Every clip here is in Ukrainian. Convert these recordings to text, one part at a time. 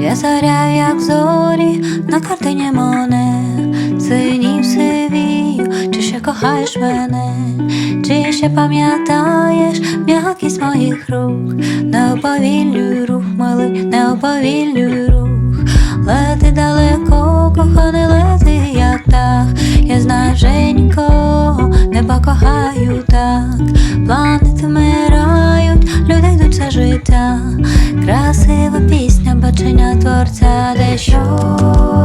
Я заряю, як зорі на картині моне, синів сивію, чи ще кохаєш мене, чи ще пам'ятаєш м'якість моїх рук, не оповільнюй рух, милий, не оповільнюй рух, лети далеко, коханий, лети, як птах, я знаю вже нікого не покохаю так, планети вмирають, люди йдуть за життя, красива пісня, бачення творця, де щось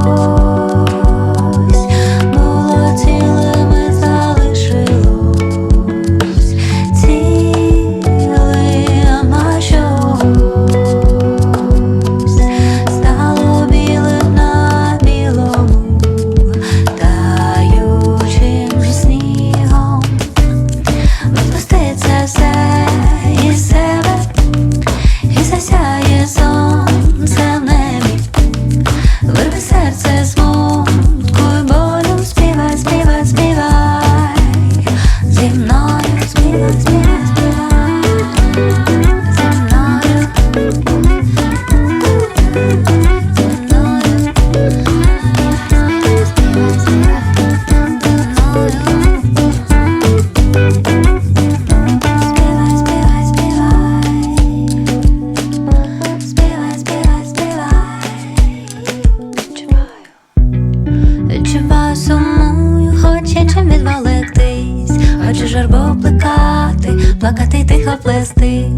плакати тихо плести,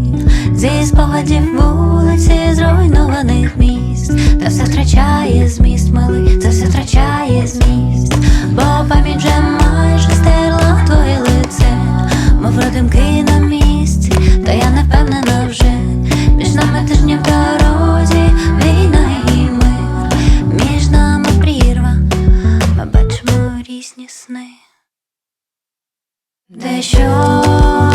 зі спогадів вулиці, зруйнованих міст, Та все втрачає зміст, милий, це все втрачає зміст, бо пам'ять вже майже стерла твоє лице, мов родимки на місці, та я не впевнена вже. Між нами тижні в дорозі, війна і мир, між нами прірва, ми різні сни. Дещо